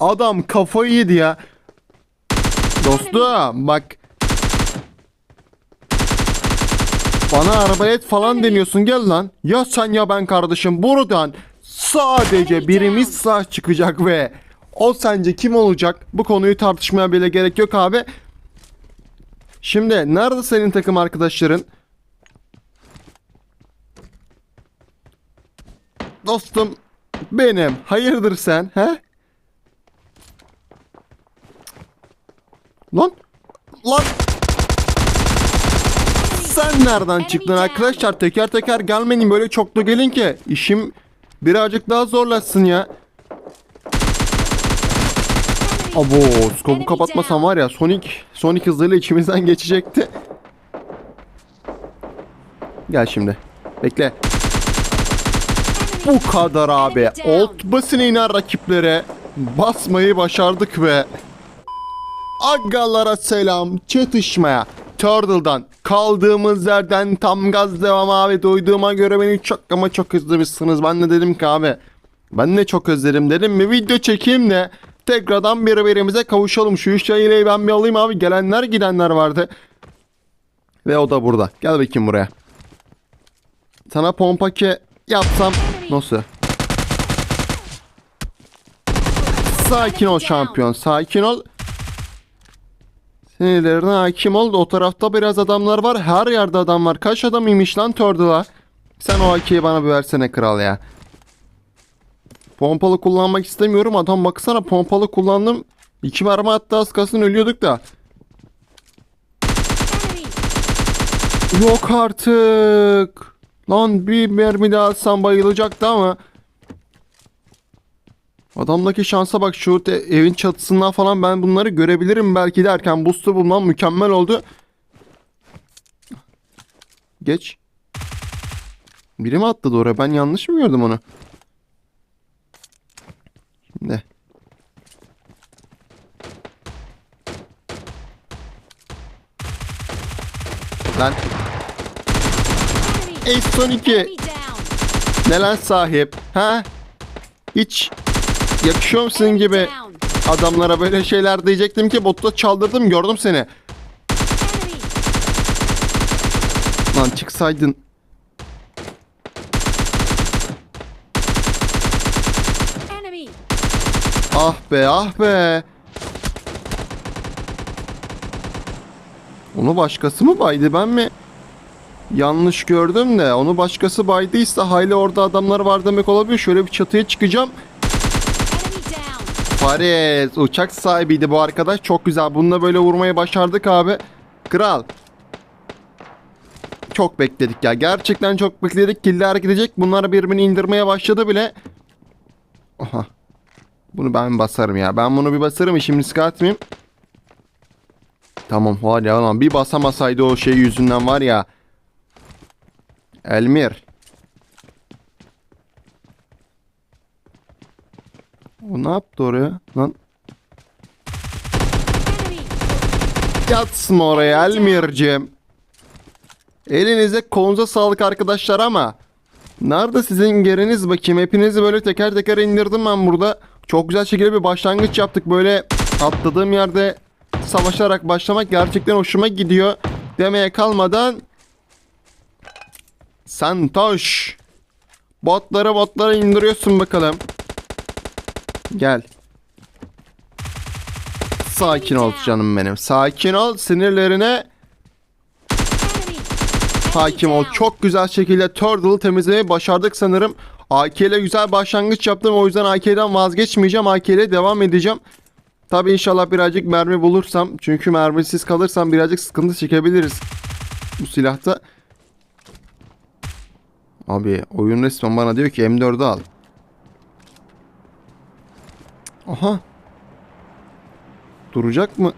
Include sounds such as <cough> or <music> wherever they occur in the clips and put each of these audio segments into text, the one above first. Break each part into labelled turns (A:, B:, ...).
A: Adam kafayı yedi ya. Dostum bak. Bana arabaya et falan deniyorsun gel lan. Ya sen ya ben kardeşim buradan sadece birimiz sağ çıkacak ve o sence kim olacak? Bu konuyu tartışmaya bile gerek yok abi. Şimdi nerede senin takım arkadaşların? Dostum benim. Hayırdır sen he? Lan lan sen nereden çıktın arkadaşlar? Teker teker gelmeyin böyle çoklu gelin ki işim birazcık daha zorlaşsın ya. Abo skopu kapatmasam var ya Sonic Sonic hızıyla içimizden <laughs> geçecekti. Gel şimdi. Bekle. Bu kadar abi. Old basine iner rakiplere. Basmayı başardık ve Agalara selam çatışmaya. Turtle'dan kaldığımız yerden tam gaz devam abi. Duyduğuma göre beni çok ama çok özlemişsiniz. Ben de dedim ki abi ben de çok özledim dedim mi video çekeyim de tekrardan birbirimize kavuşalım. Şu üç yaylayı ben bir alayım abi. Gelenler gidenler vardı. Ve o da burada. Gel bakayım buraya. Sana pompake yapsam nasıl? Sakin ol şampiyon. Sakin ol. Sinirlerine hakim ol. O tarafta biraz adamlar var. Her yerde adam var. Kaç adam imiş lan Turtle'a? Sen o AK'yi bana bir versene kral ya. Pompalı kullanmak istemiyorum. Adam baksana pompalı kullandım. İki mermi attı az kalsın ölüyorduk da. Yok artık. Lan bir mermi daha atsam bayılacaktı ama. Adamdaki şansa bak şu evin çatısından falan ben bunları görebilirim belki derken boost'u bulmam mükemmel oldu. Geç. Biri mi atladı oraya? Ben yanlış mı gördüm onu? Şimdi. Lan Ace son 2. Ne lan sahip? Ha? Hiç yakışıyor musun gibi adamlara böyle şeyler diyecektim ki botta çaldırdım gördüm seni. Lan çıksaydın. Ah be ah be. Onu başkası mı baydı ben mi? Yanlış gördüm de onu başkası baydıysa hayli orada adamlar var demek olabilir. Şöyle bir çatıya çıkacağım. Paris uçak sahibiydi bu arkadaş. Çok güzel. Bununla böyle vurmayı başardık abi. Kral. Çok bekledik ya. Gerçekten çok bekledik. Killer gidecek. Bunlar birbirini indirmeye başladı bile. Aha. Bunu ben basarım ya. Ben bunu bir basarım. Şimdi riske atmayayım. Tamam var ya lan. Bir basamasaydı o şey yüzünden var ya. Elmir. O ne yaptı oraya? Lan yatsın oraya Elmir'cim. Elinize kolunuza sağlık arkadaşlar ama Nerede sizin geriniz bakayım? Hepinizi böyle teker teker indirdim ben burada. Çok güzel şekilde bir başlangıç yaptık. Böyle atladığım yerde savaşarak başlamak gerçekten hoşuma gidiyor. Demeye kalmadan Santoş Botları botları indiriyorsun bakalım. Gel. Sakin ol canım benim. Sakin ol. Sinirlerine hakim ol. Çok güzel şekilde Turtle temizlemeyi başardık sanırım. AK ile güzel başlangıç yaptım. O yüzden AK'den vazgeçmeyeceğim. AK ile devam edeceğim. Tabi inşallah birazcık mermi bulursam. Çünkü mermisiz kalırsam birazcık sıkıntı çekebiliriz. Bu silahta. Abi oyun resmen bana diyor ki M4'ü al. Aha. Duracak mı?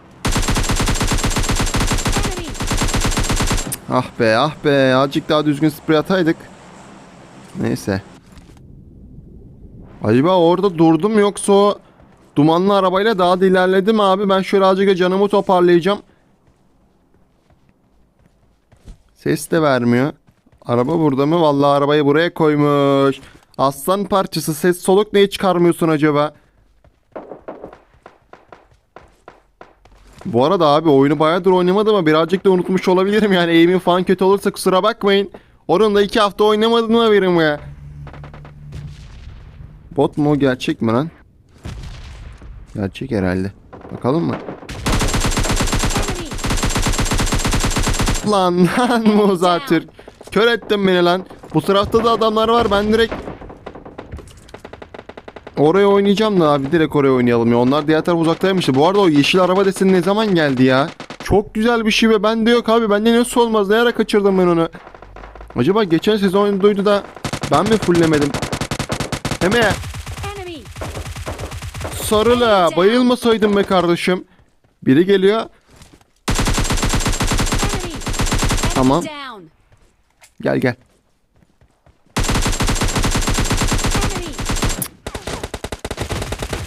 A: Ah be ah be azıcık daha düzgün sprey ataydık. Neyse. Acaba orada durdum yoksa dumanlı arabayla daha da ilerledim abi. Ben şöyle azıcık canımı toparlayacağım. Ses de vermiyor. Araba burada mı? Vallahi arabayı buraya koymuş. Aslan parçası ses soluk neyi çıkarmıyorsun acaba? Bu arada abi oyunu bayağıdır oynamadım ama birazcık da unutmuş olabilirim yani aim'im falan kötü olursa kusura bakmayın. Onun da iki hafta oynamadım haberim ya. Bot mu gerçek mi lan? Gerçek herhalde. Bakalım mı? Lan <laughs> lan Muza Türk. Kör ettin beni lan. Bu tarafta da adamlar var ben direkt Oraya oynayacağım da abi direkt oraya oynayalım ya. Onlar diğer taraf uzaktaymıştı. Bu arada o yeşil araba deseni ne zaman geldi ya? Çok güzel bir şey ve bende yok abi. Bende nasıl olmaz? Ne ara kaçırdım ben onu? Acaba geçen sezon duydu da ben mi fulllemedim? Hemen
B: Enemy!
A: sarıla bayılmasaydım be kardeşim. Biri geliyor. Tamam. Gel gel.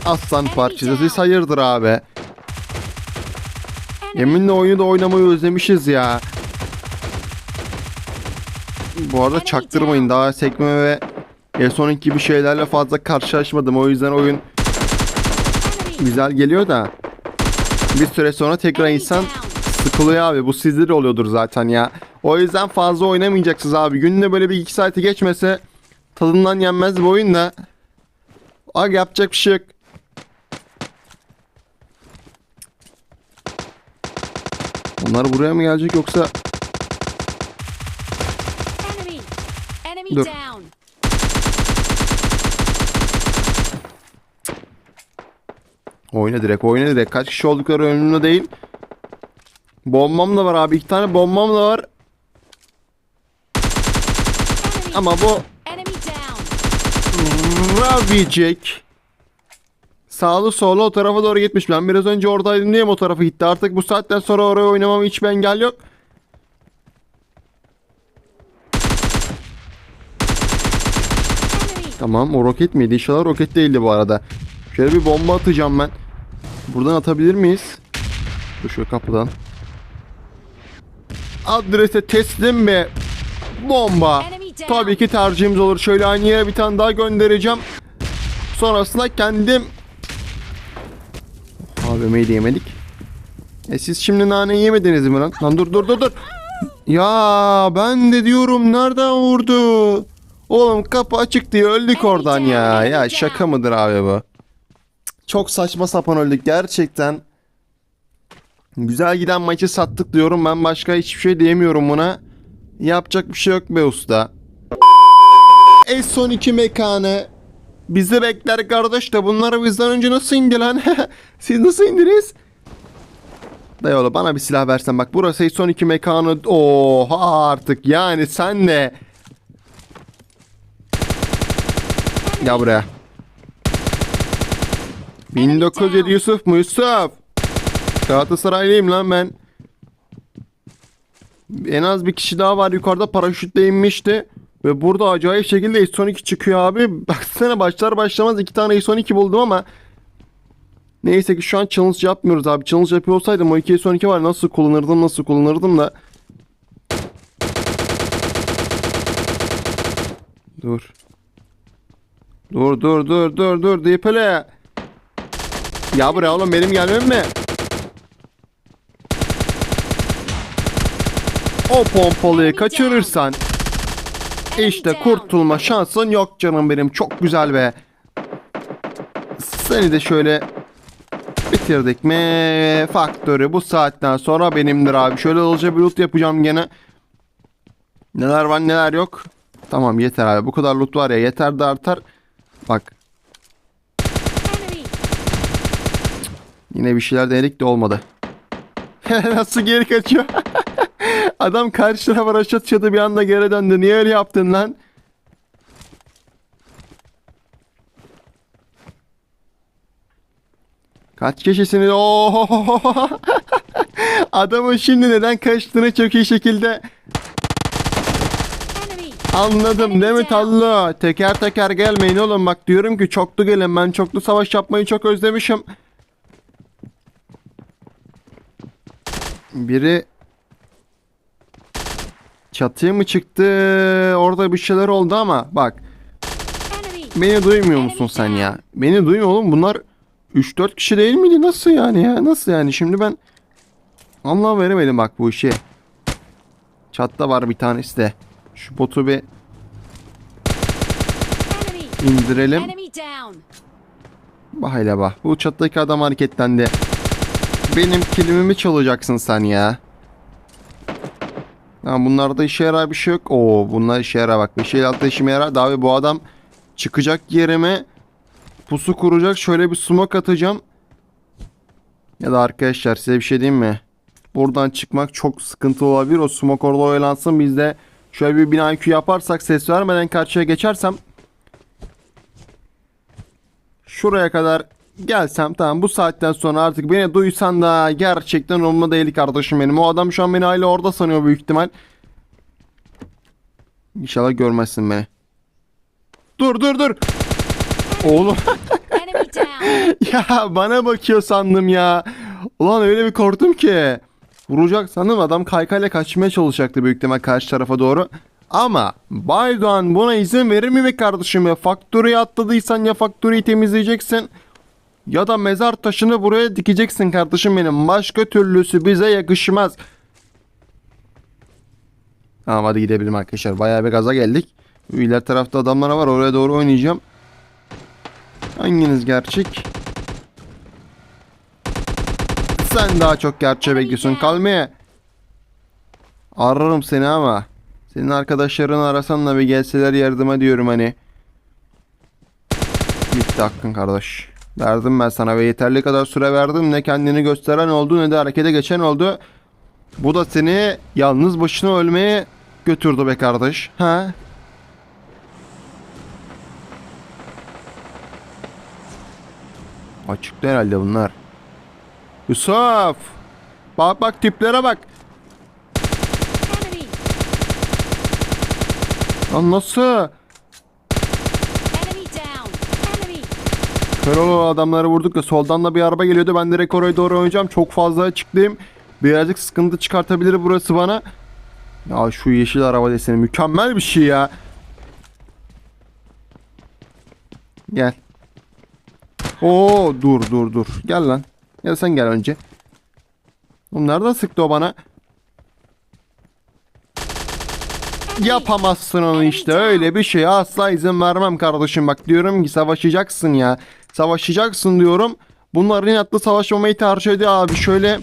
A: Aslan parçası. Hayırdır abi? Yeminle oyunu da oynamayı özlemişiz ya. Bu arada çaktırmayın daha sekme ve Sonic gibi şeylerle fazla karşılaşmadım. O yüzden oyun güzel geliyor da bir süre sonra tekrar insan sıkılıyor abi. Bu sizde de oluyordur zaten ya. O yüzden fazla oynamayacaksınız abi. Günde böyle bir iki saati geçmese tadından yenmez bu oyun da. Abi yapacak bir şey yok. Onlar buraya mı gelecek yoksa
B: Enemy! Enemy
A: Dur.
B: down!
A: oyna direkt oyna direkt. Kaç kişi oldukları önümde değil. Bombam da var abi. iki tane bombam da var. Ama bu
B: Enemy down!
A: Ravicek. Sağlı solu o tarafa doğru gitmiş. Ben biraz önce oradaydım diye mi o tarafa gitti. Artık bu saatten sonra oraya oynamam hiçbir engel yok. Tamam o roket miydi? İnşallah roket değildi bu arada. Şöyle bir bomba atacağım ben. Buradan atabilir miyiz? Dur şu kapıdan. Adrese teslim mi? Bomba. Tabii ki tercihimiz olur. Şöyle aynı yere bir tane daha göndereceğim. Sonrasında kendim... AVM'yi de yemedik. E siz şimdi nane yemediniz mi lan? Lan dur dur dur dur. Ya ben de diyorum nereden vurdu? Oğlum kapı açık diye öldük oradan ya. Ya şaka mıdır abi bu? Çok saçma sapan öldük gerçekten. Güzel giden maçı sattık diyorum ben başka hiçbir şey diyemiyorum buna. Yapacak bir şey yok be usta. S12 mekanı bizi bekler kardeş de bunları bizden önce nasıl indi lan? <laughs> Siz nasıl indiniz? Dayıoğlu bana bir silah versen bak burası S12 mekanı oha artık yani sen de Gel buraya 1907 Yusuf mu Yusuf? Galatasaraylıyım lan ben. En az bir kişi daha var yukarıda paraşütle inmişti. Ve burada acayip şekilde S12 çıkıyor abi. <laughs> Baksana başlar başlamaz iki tane S12 buldum ama Neyse ki şu an challenge yapmıyoruz abi. Challenge yapıyor olsaydım o 2 S12 var nasıl kullanırdım nasıl kullanırdım da. Dur. Dur dur dur dur dur Dipele. Ya buraya oğlum benim gelmem mi? O pompalıyı kaçırırsan işte kurtulma şansın yok canım benim. Çok güzel be. Seni de şöyle bitirdik mi? Faktörü bu saatten sonra benimdir abi. Şöyle hızlıca bir loot yapacağım gene. Neler var neler yok. Tamam yeter abi. Bu kadar loot var ya yeter de artar. Bak! Yine bir şeyler denedik de olmadı. <laughs> Nasıl geri kaçıyor? <laughs> Adam karşı tarafa rush atıyordu bir anda geri döndü. Niye öyle yaptın lan? Kaç kişisiniz? Oo! <laughs> Adamın şimdi neden kaçtığını çok iyi şekilde anladım değil mi Tallo? Teker teker gelmeyin oğlum bak diyorum ki çoklu gelin ben çoklu savaş yapmayı çok özlemişim. Biri çatıya mı çıktı? Orada bir şeyler oldu ama bak beni duymuyor musun sen ya? Beni duymuyor oğlum bunlar 3-4 kişi değil miydi? Nasıl yani ya? Nasıl yani? Şimdi ben Anlam veremedim bak bu işi. Çatta var bir tanesi de. Şu botu bir indirelim. Bak hele bak. Bu çattaki adam hareketlendi. Benim kilimimi çalacaksın sen ya. Ha, bunlarda işe yarar bir şey yok. Oo bunlar işe yarar bak. Bir şey altta işime yarar. Ve bu adam çıkacak yerime pusu kuracak. Şöyle bir smoke atacağım. Ya da arkadaşlar size bir şey diyeyim mi? Buradan çıkmak çok sıkıntı olabilir. O smoke orada oyalansın. Biz de şöyle bir bina IQ yaparsak ses vermeden karşıya geçersem şuraya kadar gelsem tamam bu saatten sonra artık beni duysan da gerçekten umurumda değil kardeşim benim. O adam şu an beni hala orada sanıyor büyük ihtimal. İnşallah görmezsin beni. Dur dur dur. Oğlum <laughs> ya bana bakıyor sandım ya. Ulan öyle bir korktum ki. Vuracak sandım adam kaykayla kaçmaya çalışacaktı büyük ihtimal karşı tarafa doğru. Ama Baydoğan buna izin verir mi be kardeşim ya? Faktörüye atladıysan ya faktörüyü temizleyeceksin. Ya da mezar taşını buraya dikeceksin kardeşim benim. Başka türlüsü bize yakışmaz. Tamam hadi gidelim arkadaşlar. Bayağı bir gaza geldik. İler tarafta adamlar var. Oraya doğru oynayacağım. Hanginiz gerçek? Sen daha çok gerçeği bekliyorsun. Kalmaya. Ararım seni ama. Senin arkadaşların arasan da bir gelseler yardıma diyorum hani. Bitti hakkın kardeş. Verdim ben sana ve yeterli kadar süre verdim. Ne kendini gösteren oldu ne de harekete geçen oldu. Bu da seni yalnız başına ölmeye götürdü be kardeş. Ha? Açıkta herhalde bunlar. Yusuf! Bak bak tiplere bak. Lan nasıl? Karolo adamları vurduk da soldan da bir araba geliyordu. Ben direkt oraya doğru oynayacağım. Çok fazla açıklayayım. Birazcık sıkıntı çıkartabilir burası bana. Ya şu yeşil araba deseni mükemmel bir şey ya. Gel. Oo dur dur dur. Gel lan. Gel sen gel önce. Oğlum nereden sıktı o bana? Yapamazsın onu işte öyle bir şeye asla izin vermem kardeşim bak diyorum ki savaşacaksın ya savaşacaksın diyorum. Bunlar inatlı savaşmamayı tercih ediyor abi. Şöyle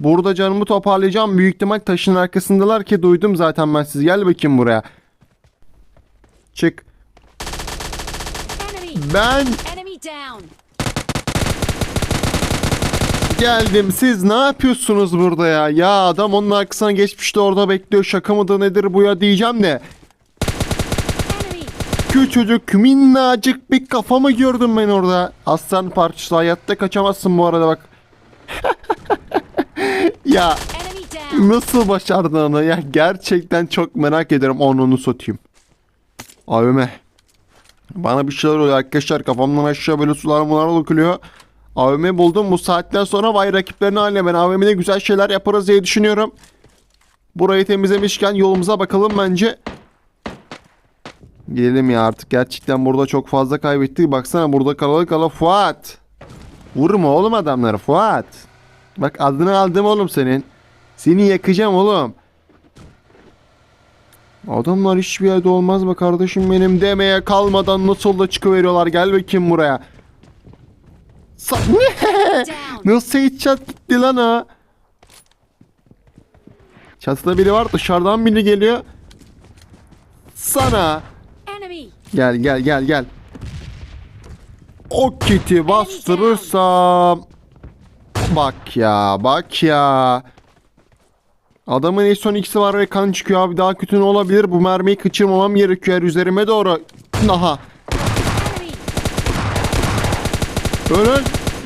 A: burada canımı toparlayacağım. Büyük ihtimal taşın arkasındalar ki duydum zaten ben siz gel bakayım buraya. Çık. Ben geldim. Siz ne yapıyorsunuz burada ya? Ya adam onun arkasına geçmişti orada bekliyor. Şaka mıdır nedir bu ya diyeceğim de. Küçücük minnacık bir kafa mı gördüm ben orada? Aslan parçası hayatta kaçamazsın bu arada bak. <laughs> ya nasıl başardın onu ya? Gerçekten çok merak ederim onu satayım. Abime. Bana bir şeyler oluyor arkadaşlar kafamdan aşağı böyle sular mular dökülüyor. AVM buldum bu saatten sonra vay rakiplerin haline ben AVM'de güzel şeyler yaparız diye düşünüyorum. Burayı temizlemişken yolumuza bakalım bence. Gidelim ya artık gerçekten burada çok fazla kaybettik. Baksana burada kalalı kala Fuat. Vurma oğlum adamları Fuat. Bak adını aldım oğlum senin. Seni yakacağım oğlum. Adamlar hiçbir yerde olmaz mı kardeşim benim demeye kalmadan nasıl da çıkıveriyorlar. Gel bakayım buraya. Sa-. <laughs> Nasıl headshot gitti lan o? Çatıda biri var dışarıdan biri geliyor. Sana. Gel gel gel gel. O kiti bastırırsam. Bak ya bak ya. Adamın en son ikisi var ve kan çıkıyor abi daha kötü ne olabilir? Bu mermiyi kaçırmamam gerekiyor üzerime doğru. Aha. Öyle.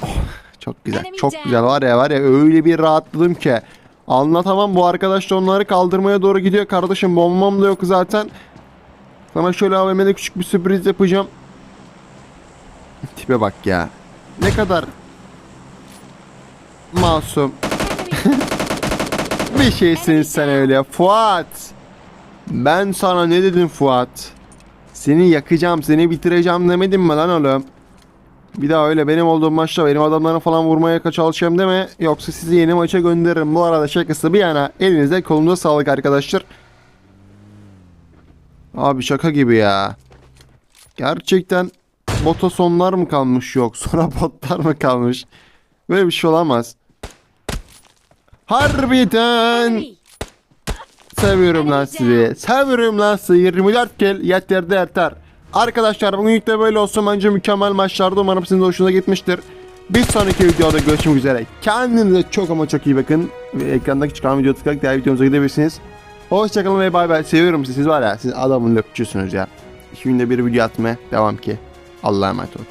A: Oh, çok güzel. Çok güzel var ya var ya öyle bir rahatladım ki. Anlatamam bu arkadaş da onları kaldırmaya doğru gidiyor. Kardeşim bombam da yok zaten. Sana şöyle AVM'de küçük bir sürpriz yapacağım. <laughs> Tipe bak ya. Ne kadar masum. <laughs> Bir şeysin sen öyle Fuat. Ben sana ne dedim Fuat? Seni yakacağım, seni bitireceğim demedim mi lan oğlum? Bir daha öyle benim olduğum maçta benim adamlarını falan vurmaya çalışacağım deme. Yoksa sizi yeni maça gönderirim. Bu arada şakası bir yana elinize kolunuza sağlık arkadaşlar. Abi şaka gibi ya. Gerçekten bota sonlar mı kalmış yok. <laughs> Sonra botlar mı kalmış? Böyle bir şey olamaz. Harbiden seviyorum lan sizi. Seviyorum lan sizi. 24 kill yeter de yeter. Arkadaşlar bugünlük de böyle olsun. Bence mükemmel maçlardı. Umarım sizin de hoşunuza gitmiştir. Bir sonraki videoda görüşmek üzere. Kendinize çok ama çok iyi bakın. Ve ekrandaki çıkan videoya tıklayarak diğer videomuza gidebilirsiniz. Hoşçakalın ve bay bay. Seviyorum sizi. Siz var ya siz adamın löpçüsünüz ya. İki günde bir video atmaya devam ki. Allah'a emanet olun.